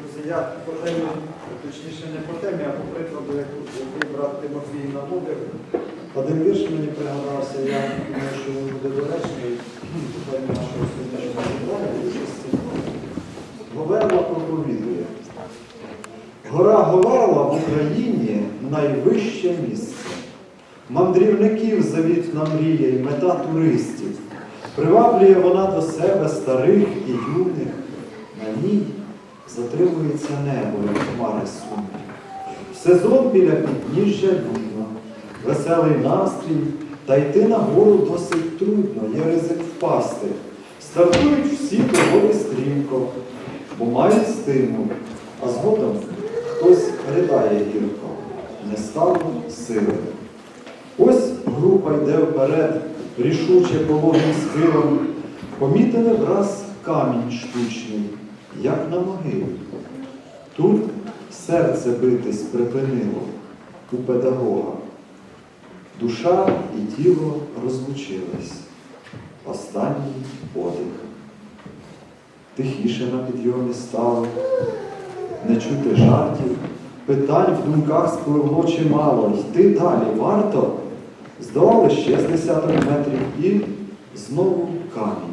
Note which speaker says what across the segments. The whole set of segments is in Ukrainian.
Speaker 1: Друзі, я по темі, точніше не по темі, а по прикладу, який брат Тимофій наводив. Один вірш мені пригадався, я думаю, що він буде доречний по темі нашого сьогоднішнього життя. Говерла проповідує. Гора Говерла в Україні найвище місце. Мандрівників завітна мрія і мета туристів. Приваблює вона до себе старих і юних. На ній затримується небо, як хмари сумні. Сезон біля підніжжя людно, веселий настрій, та йти на гору досить трудно, є ризик впасти. Стартують всі доволі стрімко, бо мають стимул, а згодом хтось ридає гірко, не стало сили. Ось група йде вперед, рішуче пологим схилом, помітили враз камінь штучний, як на могилі. Тут серце битись припинило у педагога. Душа і тіло розлучились. Останній подих. Тихіше на підйомі стало, не чути жартів, питань в думках спливло чимало. Йти далі варто. Здолали ще з десяток метрів і знову камінь.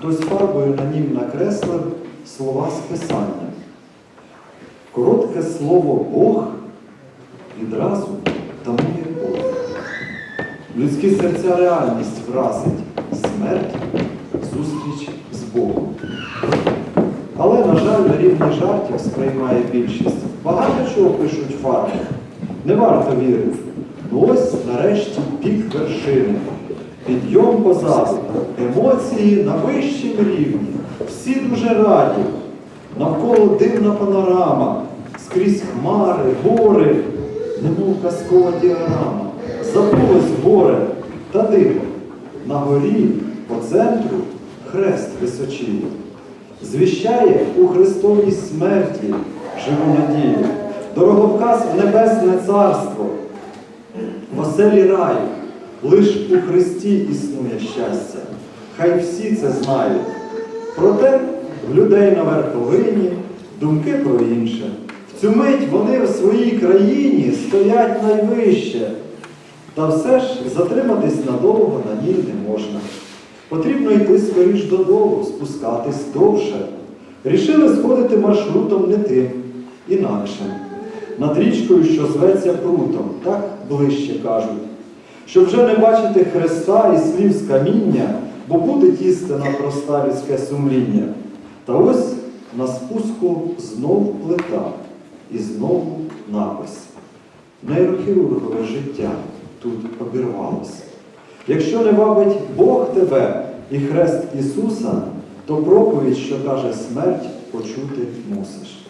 Speaker 1: Хтось фарбою на нім накреслив слова з писання. Коротке слово Бог відразу тамує Бог. Людські серця реальність вразить смерть, зустріч з Богом. Але, на жаль, на рівні жартів сприймає більшість. Багато чого пишуть фарби. Не варто вірити. Ну ось нарешті пік вершини. Підйом позаду, емоції на вищому рівні. Всі дуже раді. Навколо дивна панорама, скрізь хмари, гори, немов казкова діаграма. Забулось горе та диво. На горі по центру хрест височіє. Звіщає у Христовій смерті живу надію. Дороговказ в небесне царство. В оселі раю, лиш у Христі існує щастя. Хай всі це знають. Проте в людей на верховині думки про інше. В цю мить вони в своїй країні стоять найвище. Та все ж затриматись надовго на ній не можна. Потрібно йти скоріш додолу, спускатись довше. Рішили сходити маршрутом не тим, інакшим. Над річкою, що зветься прутом, так ближче кажуть. Щоб вже не бачити хреста і слів з каміння, бо буде істина проста людське сумління. Та ось на спуску знов плита і знову напис. Нейрохірургове життя тут обірвалося. Якщо не вабить Бог тебе і хрест Ісуса, то проповідь, що каже смерть, почути мусиш.